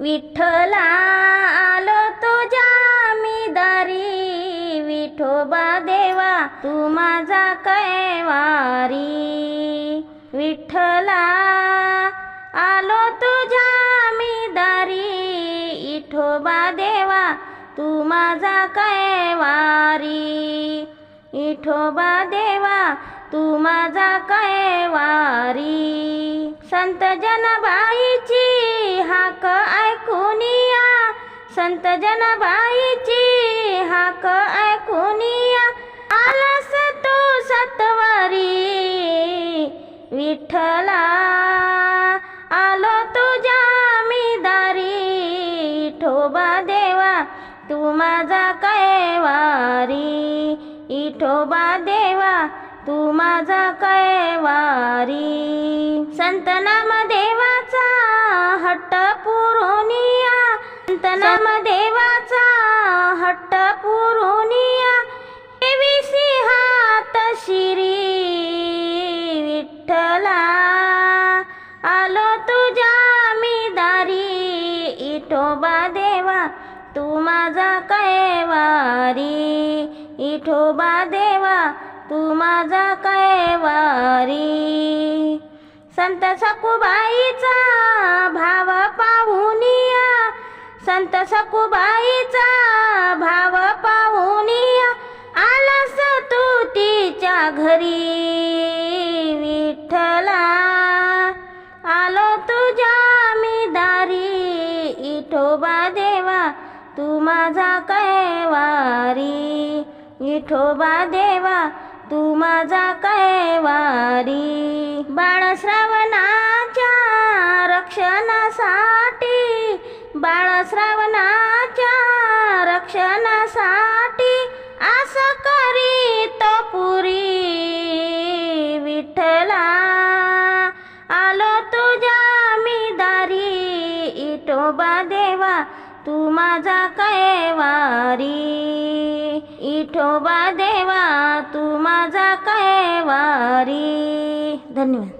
विठ्ठला आलो तुझ्या मी दारी. विठोबा देवा तू माझा कैवारी. विठ्ठला आलो तुझ्या मी दारी. देवा तू माझा कैवारी. इठोबा देवा तू माझा कैवारी. संत जनाबाईची हाक ऐकूनिया संत जनाबाईची हाक ऐकूनिया आलास तू सतवारी विठ्ठला. आलो तुझ्या मी दारी ठोबा देवा तू माझा कैवारी. इठोबा देवा तू माझा कैवारी. संत नाम देवाचा हट्ट पुरोनिया. संत नाम देवाचा हट्ट पुरोनिया. देवीसी हात शिरी विठ्ठला. आलो तुझ्या मी दारी इठोबा देवा. तू माझा कैवारी इठोबा देवा. तू माझा कैवारी. संत सकुबाईचा भाव पाहुनिया संत सकुबाईचा भाव पाहुनिया आलास तू तिच्या घरी विठ्ठला. आलो तुझ्या मी दारी इठोबा देवा. तू माझा कैवारी विठोबा देवा. तू माझा कैवारी रक्षणासाठी बाळश्रावणाच्या रक्षणासाठी आस तो पुरी विठ्ठला. आलो तुझ्या मी दारी इटोबा देवा तू माझा कैवारी. इठोबा देवा तू माझा कैवारी. धन्यवाद.